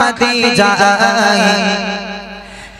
খাদিজা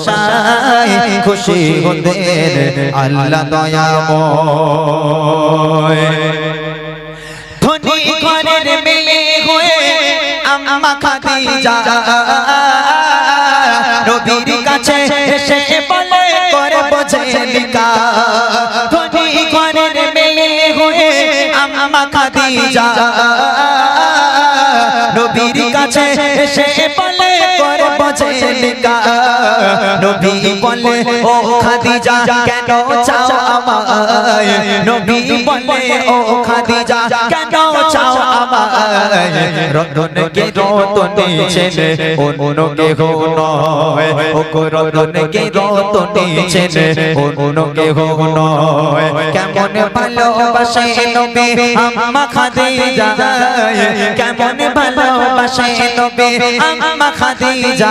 ভালোবাসায় খুশি হতে আল্লাহ দয়াময়। ধনী ঘরের মেয়ে হয়ে আম্মা খাদিজা নবীর কাছে এসে বলে করে বোঝে লিকা ধনী ঘরের মেয়ে লিকা নবী বলে ও খাদিজা কেন চাও আমায়? নবী বলে ও খাদিজা কেন চাও আমায়? রতন কে রতন ছেলে অন্য কে হো? নয় ও রতন কে রতন ছেলে অন্য কে হো? নয় কেমন ভালোবাসে নবী আম্মা খাদিজা? কেমন ভালোবাসে নবী আম্মা খাদিজা।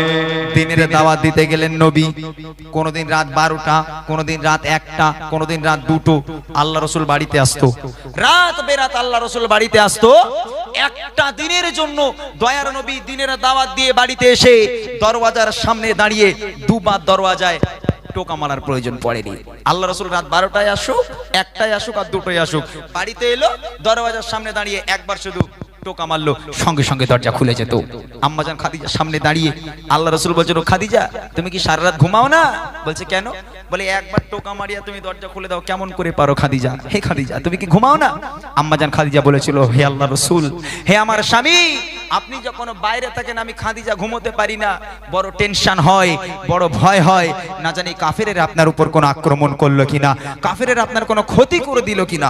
দিনের দাওয়াত দিতে গেলেন নবী। কোনদিন রাত বারোটা, কোনদিন রাত একটা, কোনদিন রাত দুটো। আল্লাহ রসুল বাড়িতে আসতো। রাত বেরাত আল্লাহ রসুল বাড়িতে আসতো। একটা দিনের জন্য দয়ার নবী দিনের দাওয়াত দিয়ে বাড়িতে এসে দরওয়াজার সামনে দাঁড়িয়ে দুবার দরওয়াজায় টোকা মারার প্রয়োজন পড়েনি। আল্লাহ রসুল রাত বারোটায় আসুক, একটায় আসুক আর দুটোই আসুক। বাড়িতে এলো, দরওয়াজার সামনে দাঁড়িয়ে একবার শুধু টোকা মারলো সঙ্গে সঙ্গে দরজা খুলে যেত। আম্মাজান খাদিজার সামনে দাঁড়িয়ে আল্লাহ রসুল বলছিল, খাদিজা, তুমি কি সারা রাত ঘুমাও না? বলছে, কেন? বলে, একবার টোকা মারিয়া তুমি দরজা খুলে দাও, কেমন করে পারো খাদিজা? হে খাদিজা, তুমি কি ঘুমাও না? আম্মাজান খাদিজা বলেছিল, হে আল্লাহ রসুল, হে আমার স্বামী আপনি যখন বাইরে থাকেন, আমি খাদিজা ঘুমোতে পারি না। বড় টেনশন হয়, বড় ভয় হয়। না জানি কাফেরের আপনার উপর কোনো আক্রমণ করল কিনা, কাফেরের আপনার কোনো ক্ষতি করে দিল কিনা।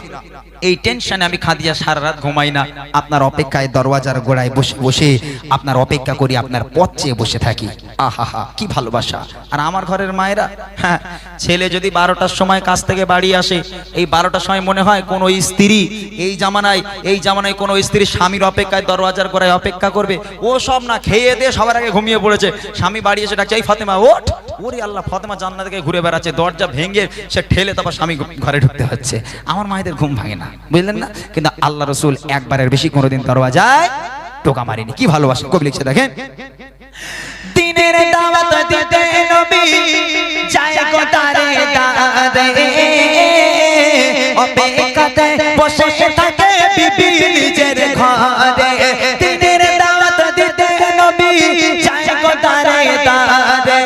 এই টেনশনে আমি খাদিজা সারা রাত ঘুমাই না। আপনার অপেক্ষায় দরওয়াজার গোড়ায় বসে বসে আপনার অপেক্ষা করি, আপনার পথ চেয়ে বসে থাকি। আহা হা কি ভালোবাসা। আর আমার ঘরের মায়েরা হ্যাঁ ছেলে যদি বারোটার সময় কাছ থেকে বাড়ি আসে, এই বারোটার সময় মনে হয় কোনো স্ত্রী এই জামানায় এই জামানায় কোনো স্ত্রী স্বামীর অপেক্ষায় দরওয়াজার গোড়ায় অপেক্ষা করবে। ও সব না খেয়ে দিয়ে সবার আগে ঘুমিয়ে পড়েছে। স্বামী বাড়ি এসে ডাকছে, এই ফাতেমা, ওঠ। ওরে আল্লাহ, ফাতেমা জান্নাত থেকে ঘুরে বেড়াচ্ছে, দরজা ভেঙে সে ঠেলে তারপর স্বামী ঘরে ঢুকতে হচ্ছে। আমার মায়েদের ঘুম ভাঙে না, বুঝলেন না? কিন্তু আল্লাহ রসুল একবারের বেশি কোনোদিন দরওয়াজায় টোকা মারিনি। কি ভালোবাসে, কবি লিখছে, দেখেন। দিনের দাওয়াত দিতে নবী যায় গোটারে দাদে অপেক্ষাতে বসে থাকে বিবি নিজের ঘরে। দাদে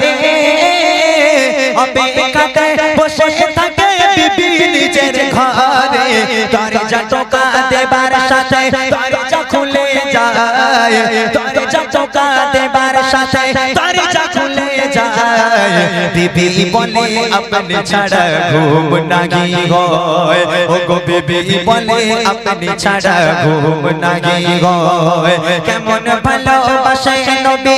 অপেক্ষাতে বসে থাকে বিবি নিজের ঘরে। দরজা টোকা দেবার সাথে দরজা খুলে যায়। দরজা টোকা দেবার সাথে দরজা খুলে যায়। বিবি বলে, আপনি ছাড়া ঘুম নাগি হয়। ও গো বিবি বলে, আপনি ছাড়া ঘুম নাগি হয়। কেমন ভালোবাসে নবী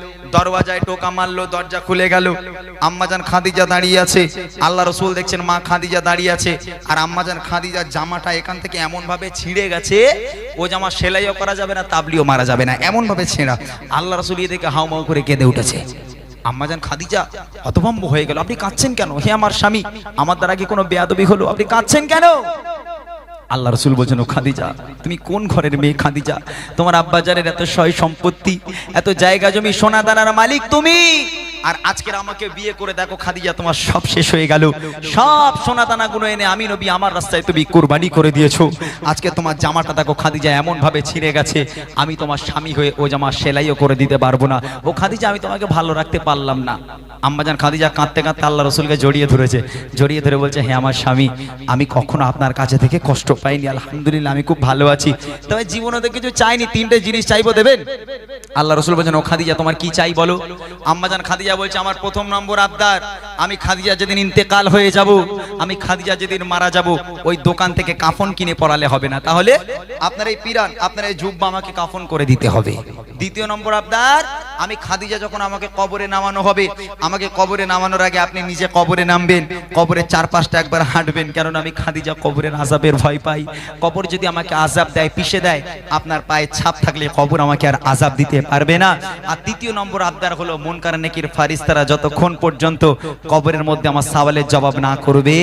দরওয়াজায় টোকা মারলো, দরজা খুলে গেল। আম্মাজান খাদিজা দাঁড়িয়ে আছে। আল্লাহ রসুল দেখছেন, মা খাদিজা দাঁড়িয়ে আছে। আর আম্মাজান খাদিজার জামাটা এখান থেকে এমন ভাবে ছিঁড়ে গেছে, ও জামা সেলাইও করা যাবে না, তাবলিও মারা যাবে না এমন ভাবে ছেঁড়া। আল্লাহ রসুল ইয়ে দেখে হাউ মাউ করে কেঁদে উঠেছে। আম্মাজান খাদিজা হতভম্ব হয়ে গেল। আপনি কাঁদছেন কেন? হে আমার স্বামী, আমার দ্বারা কি কোনো বেয়াদবি হলো? আপনি কাঁদছেন কেন? আল্লাহ রসুল বলছেন, ও খাদিজা, তুমি কোন ঘরের মেয়ে খাদিজা? তোমার আব্বাজারের এত সয় সম্পত্তি, এত জায়গা জমি সোনা দানার মালিক তুমি? আর আজকের আমাকে বিয়ে করে দেখো খাদিজা তোমার সব শেষ হয়ে গেল। সব সোনা দানা গুলো এনে আমি নবী আমার রাস্তায় তুমি কুরবানি করে দিয়েছ। আজকে তোমার জামাটা দেখো খাদিজা এমন ভাবে ছিঁড়ে গেছে। আমি তোমার স্বামী হয়ে ও জামা সেলাইও করে দিতে পারব না। ও খাদিজা, আমি তোমাকে ভালো রাখতে পারলাম না। আম্মাজান খাদিজা কাঁদতে কাঁদতে আল্লাহ রসুলকে জড়িয়ে ধরেছে। জড়িয়ে ধরে বলছে হ্যাঁ আমার স্বামী, আমি কখনো আপনার কাছে থেকে কষ্ট পাইনি। আলহামদুলিল্লাহ, আমি খুব ভালো আছি। তবে জীবনে তো কিছু চাইনি, তিনটে জিনিস চাইব দেবেন? আল্লাহ রসুল বলছেন, ও খাদিজা, তোমার কি চাই বলো? আম্মাজান খাদিজা বলছে, আমার প্রথম নম্বর আবদার, আমি খাদিজা যেদিন ইন্তেকাল হয়ে যাব, আমি খাদিজা যেদিন মারা যাব, ওই দোকান থেকে কাফন কিনে পড়ালে হবে না। তাহলে আপনার এই পিরান, আপনার এই জুব্বা আমাকে কাফন করে দিতে হবে। দ্বিতীয় নম্বর আবদার আমি খাদিজা যখন আমাকে কবরে নামানো হবে, আমাকে কবরে নামানোর আগে আপনি নিজে কবরে নামবেন, কবরের চারপাশটা একবার হাঁটবেন কারণ আমি খাদিজা কবরের আজাবের ভয় পাই। কবর যদি আমাকে আজাব দেয়, পিষে দেয়, আপনার পায়ে ছাপ থাকলে কবর আমাকে আর আজাব দিতে পারবে না। আর তৃতীয় নম্বর আবদার হলো মনকার নেকির ফারিস্তারা যতক্ষণ পর্যন্ত কবরের মধ্যে আমার সওয়ালের জবাব না করবে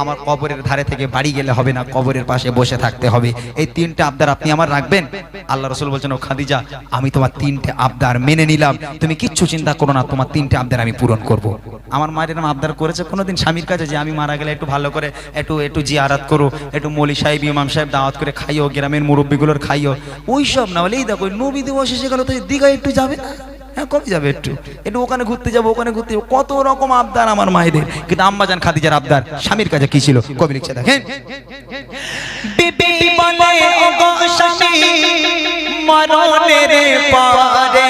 আমার কবরের ধারে থেকে বাড়ি গেলে হবে না, কবরের পাশে বসে থাকতে হবে। এই তিনটে আবদার আপনি আমার রাখবেন? আল্লাহ রসুল বলছেন, ও খাদিজা, আমি তোমার তিনটে আবদার মেনে নিলাম। তুমি কিচ্ছু চিন্তা করো না, তোমার তিনটে আবদার আমি পূরণ করব। আমার মায়ের এরকম আবদার করেছে কোনোদিন স্বামীর কাছে যে আমি মারা গেলে একটু ভালো করে, একটু একটু জিয়ারাত করো, একটু মলি সাহেব, ইমাম সাহেব দাওয়াত করে খাইও, গ্রামের মুরব্বীগুলোর খাইও। ওই সব না বলে এই দেখো নবী দিবস এসে গেল তো দীঘায় একটু যাবে না? হ্যাঁ কবে যাবে একটু? একটু ওখানে ঘুরতে যাব, ওখানে ঘুরতে যাব। কত রকম আবদার আমার মায়েদের। কিন্তু আম্মা জান খাদিজার আবদার, স্বামীর কাছে কি ছিল? কবি লিখছে, দেখেন। মরণের পরে।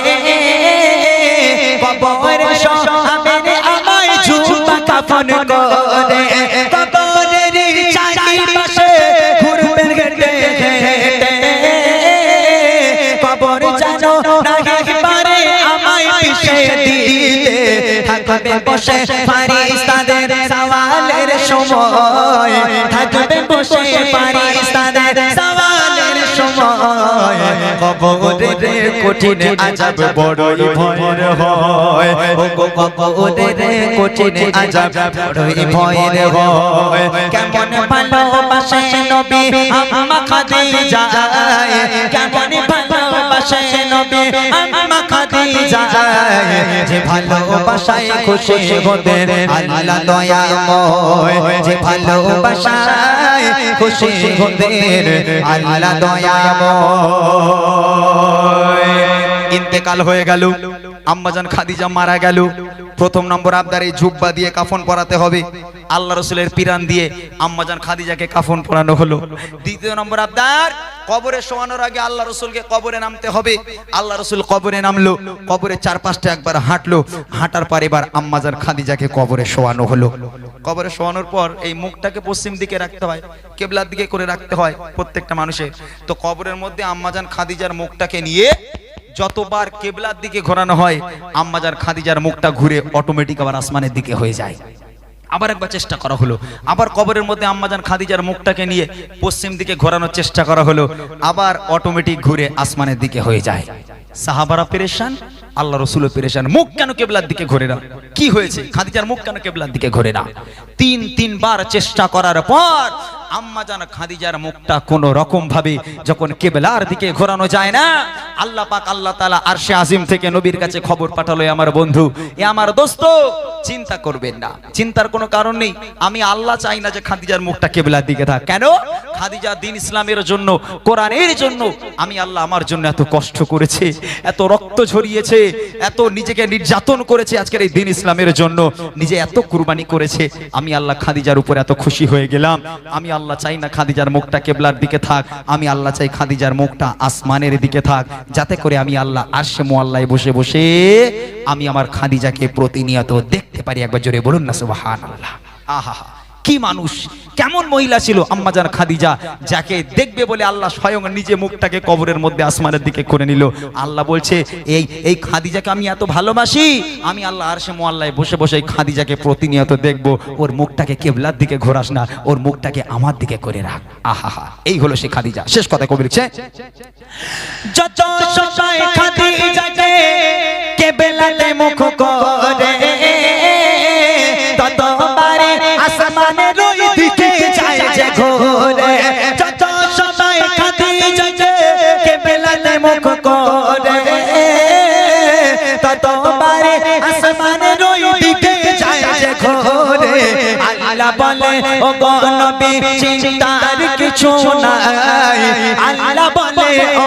কবর সহাবের আমায় ঝুমা থাকবে বসে ফারিস্তাদের সওয়ালের সময়। থাকবে বসে ফারিস্তাদের সওয়ালের সময়। কবরের কঠিন আজাব বড়ই ভয়ের হয়। ও কবরের কঠিন আজাব বড়ই ভয়ের হয়। কেমন ভালোবাসে নবী আম্মা খাদিজা? কেমন নবী আম্মা খাদিজা, যে ভালোবাসায় খুশি আল্লাহ দয়াময় যে ভালোবাসায় খুশি আল্লাহ দয়াময় ইন্তেকাল হয়ে গেল, আম্মাজান খাদিজা মারা গেল। প্রথম নম্বর আবদার এই জুব্বা দিয়ে কাফন পরাতে হবে। আল্লাহ রসুলের পিরান দিয়ে আম্মাজান খাদিজাকে কাফন পরানো হলো। দ্বিতীয় নম্বর আবদার কবরে শোয়ানোর আগে আল্লাহ রসুলকে কবরে নামতে হবে। আল্লাহ রসুল কবরে নামলো, কবরে চারপাশটা একবার হাঁটলো, হাঁটার পর এবার আম্মাজান খাদিজাকে কবরে শোয়ানো হলো। কবরে শোয়ানোর পর এই মুখটাকে পশ্চিম দিকে রাখতে হয়, কেবলার দিকে করে রাখতে হয় প্রত্যেকটা মানুষের তো কবরের মধ্যে আম্মাজান খাদিজার মুখটাকে নিয়ে যতবার কেবলার দিকে ঘোরানো হয় আম্মাজার খাদিজার মুখটা ঘুরে অটোমেটিক আবার আসমানের দিকে হয়ে যায়। আবার একবার চেষ্টা করা হলো। আবার কবরের মধ্যে আম্মাজান খাদিজার মুখটাকে নিয়ে পশ্চিম দিকে ঘোরানোর চেষ্টা করা হলো। আবার অটোমেটিক ঘুরে আসমানের দিকে হয়ে যায়। সাহাবারা পেরেশান, আল্লাহ রসুলও পেরেশান। মুখ কেন কেবলার দিকে ঘোরে না? কি হয়েছে? খাদিজার মুখ কেন কেবলার দিকে ঘোরে না? তিন, তিনবার চেষ্টা করার পর আম্মা জান খাদিজার মুখটা কোন রকম ভাবে যখন কেবলার দিকে ঘোরানো যায় না, আল্লাহ পাক আল্লাহ তালা আরশে আজিম থেকে নবীর কাছে খবর পাঠালো আমার বন্ধু, এ আমার দোস্ত, চিন্তা করবেন না, চিন্তার কোনো কারণ নেই, আমি আল্লাহ চাই না যে খাদিজার মুখটা কেবলার দিকে থাক। কেন? খাদিজা দিন ইসলামের জন্য, কোরআনের জন্য, আমি আল্লাহ আমার জন্য এত কষ্ট করেছে, এত রক্ত ঝরিয়েছে, এত নিজেকে নির্যাতন করেছে আজকের এই দিন ইসলামের জন্য, নিজে এত কুরবানি করেছে, আমি আল্লাহ খাদিজার উপর এত খুশি হয়ে গেলাম, আমি আল্লাহ চাই না খাদিজার মুখটা কেবলার দিকে থাক। আমি আল্লাহ চাই খাদিজার মুখটা আসমানের দিকে থাক। যাতে করে আমি আল্লাহ আরশে মোয়াল্লায় বসে বসে আমি আমার খাদিজাকে প্রতিনিয়ত দেখতে পারি। একবার জোরে বলুন না, সুবহানাল্লাহ। আহা। কি মানুষ? কেমন মহিলা ছিল? আম্মাজান খাদিজা, যাকে দেখবে বলে আল্লাহ স্বয়ং নিজে মুখটাকে কবরের মধ্যে আসমানের দিকে করে নিল। আল্লাহ বলছে, এই এই খাদিজাকে আমি এত ভালোবাসি, আমি আল্লাহ আরশে মোয়াল্লায় বসে বসে এই খাদিজাকে প্রতিনিয়ত দেখব। ওর মুখটাকে কেবলার দিকে ঘোরাস না, ওর মুখটাকে আমার দিকে করে রাখ। আহা এই হলো সে খাদিজা। শেষ কথা কবি লিখছে। যত সময় খাদিজাকে কেবলাতে মুখ করে আসমানের ওই দিকে যায় যে ঘোরে। যত সময় খাদি যাচ্ছে কে বেলাতে মুখ করে। তত বারে আসমানের ওই দিকে যায় যে ঘোরে। আল্লাহ বলে ও গো নবী চিন্তার কিছু নাই। আল্লাহ বলে ও